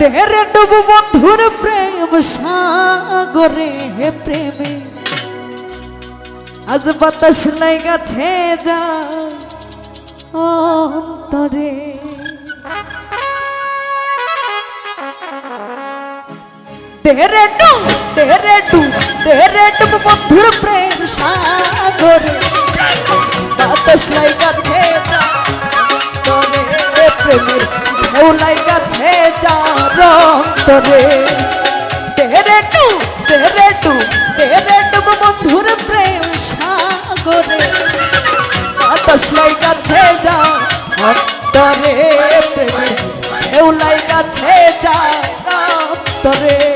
তেরে ডুবু বন্ধুর প্রেম সাগরে হে প্রেমে। আজ বাতাস নাই গাছে যা অন্তরে। তেরে ডু তেরে ডু তেরে ডুবু বন্ধুর প্রেম সাগরে। অন্তরে তেরে টু তেরে টু তেরে টু বন্ধুর প্রেম সাগরে। বাতাসলাই কাছে যাও অন্তরে প্রেমের ঢেউলাই কাছে যাও অন্তরে।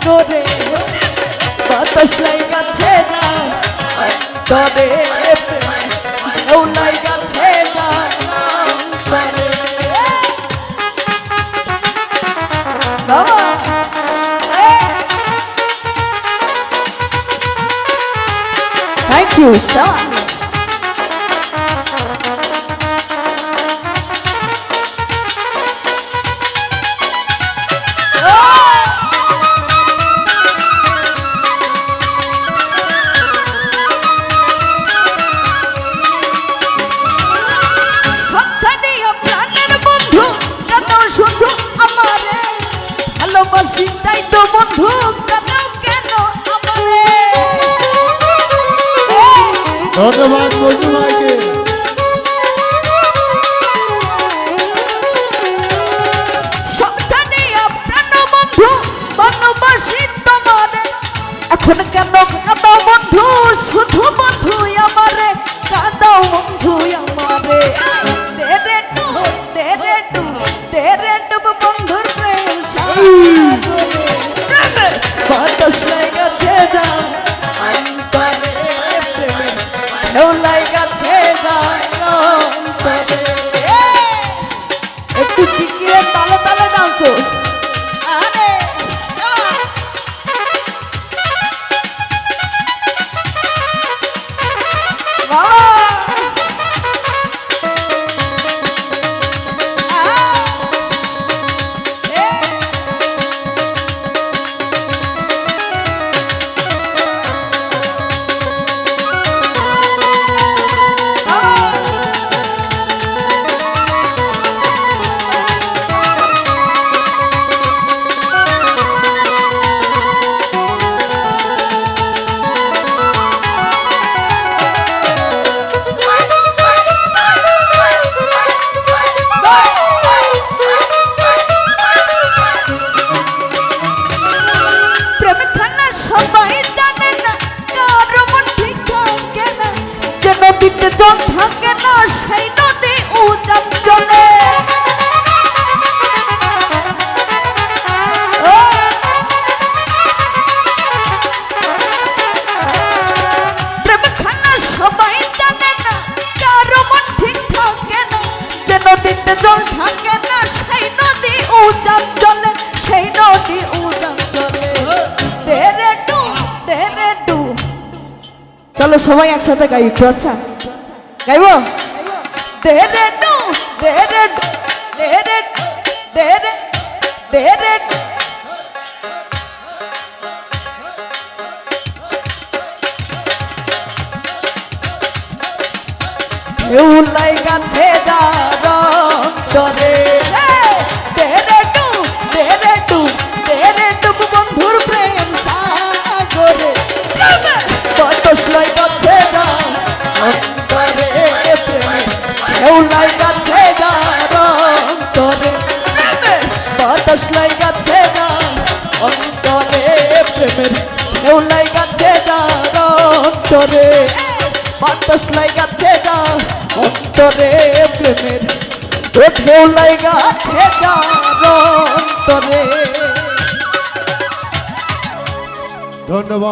সাগরে বাতাস লাই গাছে যা তবে ঢেউ লাই গাছে যা তবে বাবা Thank you so much. ধন্যবাদ বন্ধু। সবাই জানে না কারও মন ঠিক থাকে না। যে নদীতে জল চলো সবাই একসাথে গাই একটু আচ্ছা? গাইব? যা রং ঢেউলাই গাছে যা রং করে বতসলাই গাছে যা অন্তরে প্রেমের ঢেউলাই গাছে যা রং করে বাতাস লাগাছে যা অন্তরে প্রেমের ওঠেও লাগাছে যা অন্তরে ধন্যবাদ